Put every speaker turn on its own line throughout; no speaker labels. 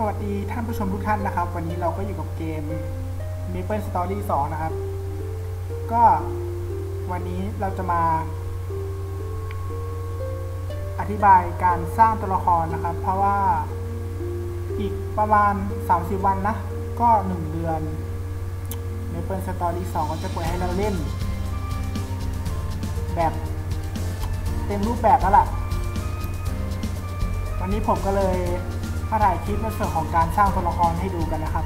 สวัสดีท่านผู้ชมทุกท่านนะครับ วันนี้เราก็อยู่กับเกม Maple Story 2 นะครับ ก็วันนี้เราจะมา อธิบายการสร้างตัวละครนะครับ เพราะว่าอีกประมาณ 30 วันนะ ก็ 1 เดือน Maple Story 2 ก็จะเปิดให้เราเล่น แบบเต็มรูปแบบแล้วล่ะ วันนี้ผมก็เลย มาถ่ายคลิปในส่วนของการสร้างตัวละครให้ดูกันนะครับ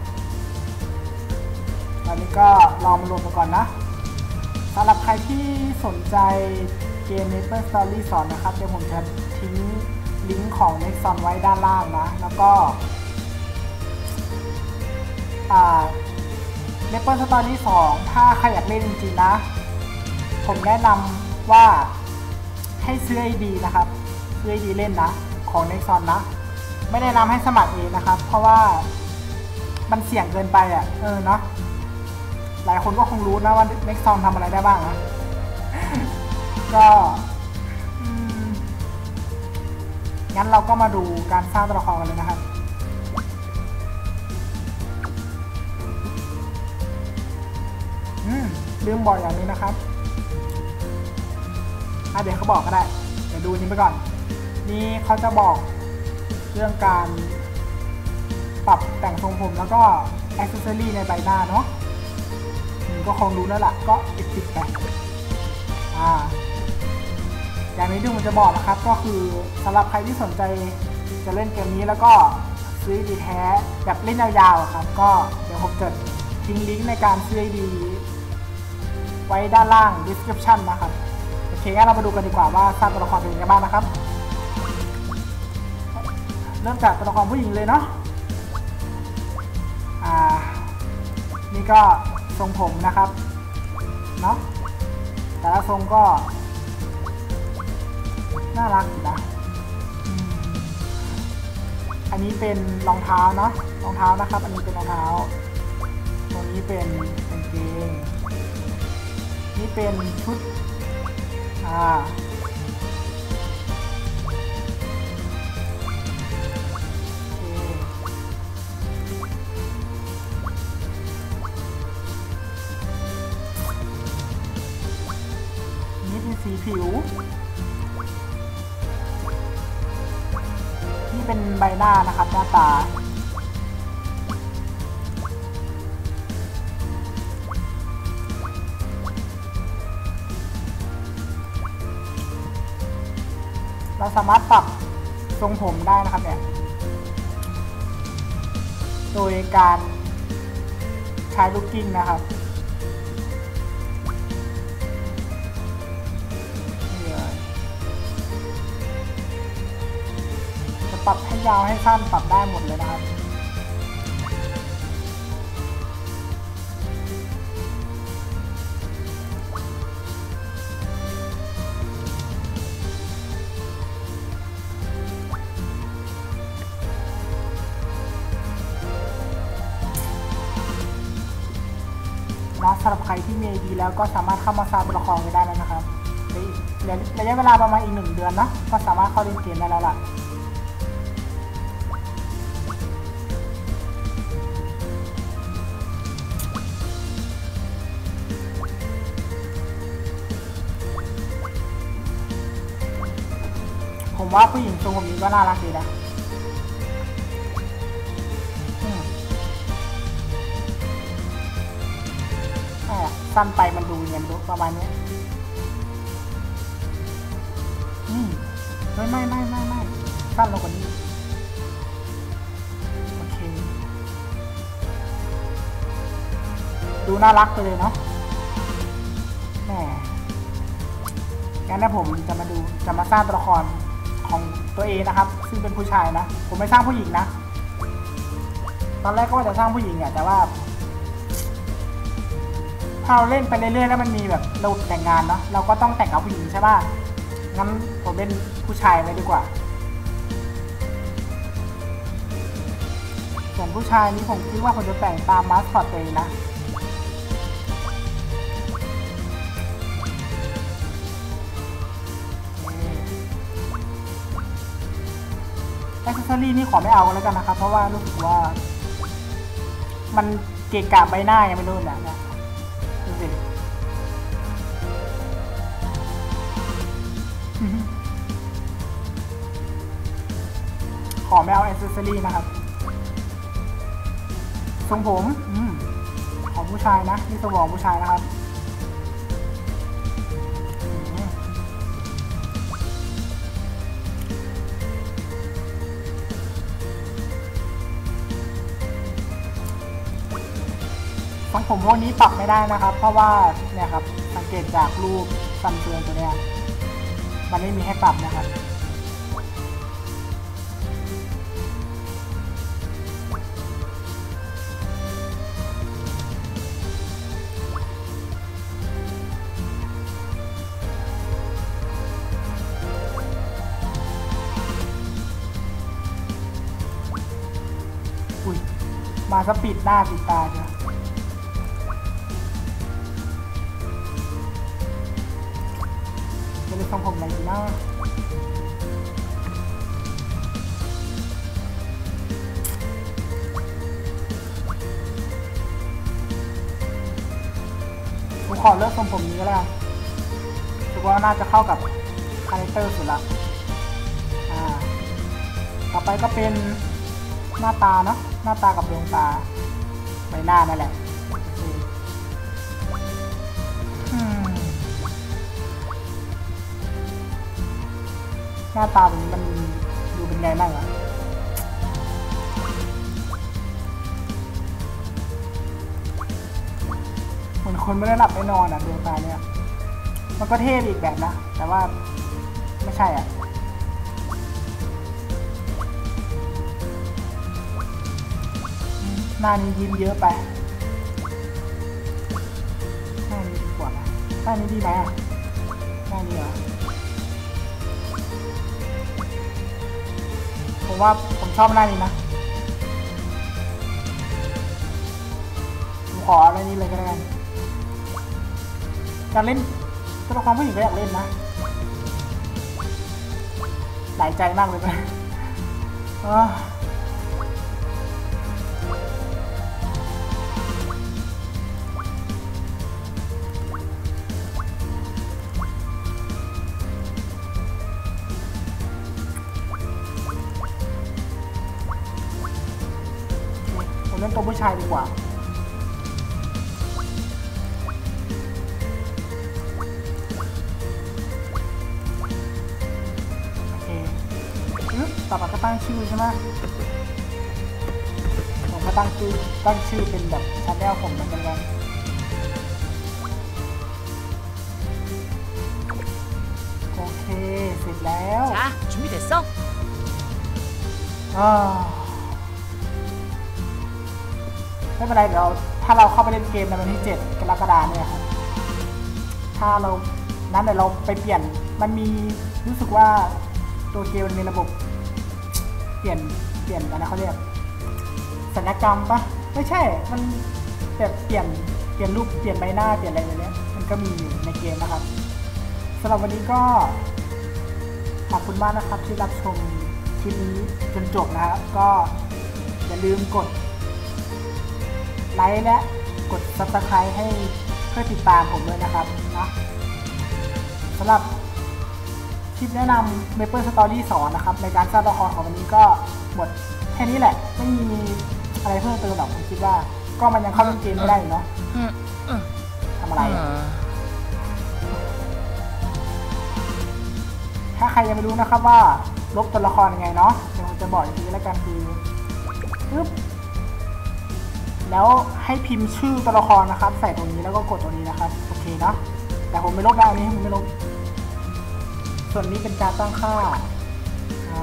ตอนนี้ก็ลองมารวมกันก่อนนะสำหรับใครที่สนใจเกม Maple Story สอนนะครับ เดี๋ยวผมจะทิ้งลิงก์ของ Nexon ไว้ด้านล่างนะ แล้วก็อ่า Maple Story 2 ถ้าใครอยากเล่นจริงๆนะ ผมแนะนำว่าให้ซื้อ ID นะครับ ซื้อ ID เล่นนะ ของ Nexon นะ ไม่แนะนำให้สมัครเองนะครับ เพราะว่ามันเสี่ยงเกินไปอะ เออเนาะหลายคนก็คงรู้นะว่า Nexon ทำอะไรได้บ้างนะก็งั้นเราก็มาดูการสร้างตัวละครกันเลยนะครับ อืมลืมบอกอย่างนี้นะครับอะเดี๋ยวเขาบอกก็ได้ เดี๋ยวดูนี้ไปก่อน นี่เขาจะบอก เรื่องการปรับแต่งทรงผมแล้วก็อ c เซ s ซอรี่ในใบหน้าเนาะอืมก็คงรู้แล้วล่ะ ก็ปิดปิดไปอ่าอย่างนี้ที่ผมจะบอกนะครับ ก็คือสำหรับใครที่สนใจจะเล่นเกมนี้แล้วก็ซื้อดีแท้แบบเล่นยาวๆครับ ก็เดี๋ยวผมจะทิ้งลิงก์ในการซื้อดีไว้ด้านล่าง description นะครับ โอเคงั้นเรามาดูกันดีกว่าว่าสร้างตัวละครเป็นยังไงบ้างนะครับ เริ่มจากตัวละครผู้หญิงเลยเนาะอ่านี่ก็ทรงผมนะครับเนาะแต่ละทรงก็ น่ารักนะอันนี้เป็นรองเท้าเนาะรองเท้านะครับ อันนี้เป็นรองเท้าตัวนี้เป็นกางเกงนี่เป็นชุดอ่า หน้านะครับหน้าตา เราสามารถปรับทรงผมได้นะครับเนี่ย โดยการใช้ลูกกิ้งนะครับ ยาวให้สั้นปรับได้หมดเลยนะครับนะสำหรับใครที่มีไอดีแล้วก็สามารถเข้ามาสร้างตัวละครไว้ได้แล้วนะครับในอีกระยะเวลาประมาณอีกหนึ่งเดือนนะก็สามารถเข้าเล่นเกมได้แล้วล่ะ ว่าผู้หญิงทรงผมนี้ก็น่ารักดีนะใช่อะสั้นไปมันดูเนียนดูประมาณนี้อืมไม่ไม่ไม่ไม่ไม่สั้นลงกว่านี้โอเค ดูน่ารักไปเลยเนาะแหมงั้นนะผมจะมาดูจะมาสร้างตัวละคร ของตัวเองนะครับ ซึ่งเป็นผู้ชายนะ ผมไม่สร้างผู้หญิงนะ ตอนแรกก็ว่าจะสร้างผู้หญิงอะแต่ว่าถ้าเราเล่นไปเรื่อยๆแล้วมันมีแบบเราแต่งงานเนาะเราก็ต้องแต่งกับผู้หญิงใช่ป่ะงั้นผมเป็นผู้ชายไปดีกว่า ส่วนผู้ชายนี้ผมคิดว่าผมจะแต่งตามมาสคอตตัวเองนะ อรี่นี่ขอไม่เอาแล้วกันนะครับ เพราะว่ารู้สึกว่า มันเกะกะใบหน้ายังไม่รู้เนี่ยเนี่ยดูสิขอไม่เอาแอคเซสซอรี่นะครับทรงผมอืมของผู้ชายนะนี่สมองผู้ชายนะครับ ผมพวกนี้ปรับไม่ได้นะครับ เพราะว่าเนี่ยครับสังเกตจากรูปซัมเตือนตัวเนี้ยมันไม่มีให้ปรับนะครับอุ้ยมาสปีดหน้าปิดตาเชีย ทรงผมอะไรดีนะผมขอเลือกทรงผมนี้ก็แล้วถือว่าน่าจะเข้ากับคาแรคเตอร์สุดละอ่า ต่อไปก็เป็นหน้าตาเนาะ หน้าตากับดวงตาใบหน้านั่นแหละ หน้าตาแบบนี้มันดูเป็นไงบ้างอะเหมือนคนไม่ได้หลับไม่นอนอะดวงตาเนี่ย มันก็เท่อีกแบบนะ แต่ว่าไม่ใช่อะหน้านี้ยิ้มเยอะไปหน้านี้ดีกว่านะหน้านี้ดีไหมหน้านี้เหรอ ผมว่าผมชอบหน้านี้นะผมขออะไรนี้เลยก็ได้กันอยากเล่นตัวละครผู้หญิงก็อยากเล่นนะหลายใจมากเลยไป ตัวผู้ชายดีกว่า โอเคปึ๊บต่อมาก็ตั้งชื่อใช่ไหมผมก็ตั้งชื่อ ตั้งชื่อเป็นแบบชาแนลผมเหมือนกันกัน โอเค เสร็จแล้ว
자, 준비됐어?
อ่า ไม่เป็นไรเดี๋ยวถ้าเราเข้าไปเล่นเกมในวันที่ 7 กรกฎาคมเนี่ยครับถ้าเรานั้นเดี๋ยวเราไปเปลี่ยนมันมีรู้สึกว่าตัวเกมมันมีระบบ เปลี่ยนเปลี่ยนอะไรเขาเรียกสัญญกรรมปะไม่ใช่ มันแบบเปลี่ยนเปลี่ยนรูปเปลี่ยนใบหน้าเปลี่ยนอะไรแบบเนี้ยมันก็มีอยู่ในเกมนะครับสำหรับวันนี้ก็ขอบคุณมากนะครับที่รับชมคลิปนี้จนจบนะครับ ก็อย่าลืมกด ไลค์และกด Subscribe ให้เพื่อติดตามผมด้วยนะครับนะสำหรับคลิปแนะนำ Maple Story 2 นะครับ ในการสร้างตัวละครของวันนี้ก็หมดแค่นี้แหละ ไม่มีอะไรเพิ่มเติมหรอกผมคิดว่า ก็มันยังเข้าเล่นเกมไม่ได้เนาะทำอะไรถ้าใครยังไม่รู้นะครับว่าลบตัวละครยังไงเนาะเดี๋ยวผมจะบอกอีกทีแล้วกันคือปึ๊บ แล้วให้พิมพ์ชื่อตัวละครนะครับ ใส่ตรงนี้แล้วก็กดตรงนี้นะครับ โอเคนะแต่ผมไม่ลบแล้วอันนี้ผมไม่ลบ ส่วนนี้เป็นการตั้งค่า อ่า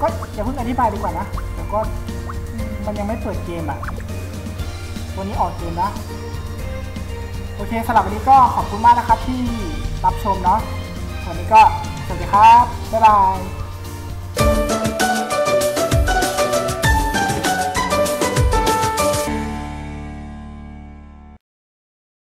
ก็อย่าเพิ่งอธิบายดีกว่านะ แต่ก็มันยังไม่เปิดเกมอะวันนี้ออกเกมนะ โอเคสำหรับวันนี้ก็ขอบคุณมากนะครับที่รับชมเนาะวันนี้ก็สวัสดีครับ บ๊ายบาย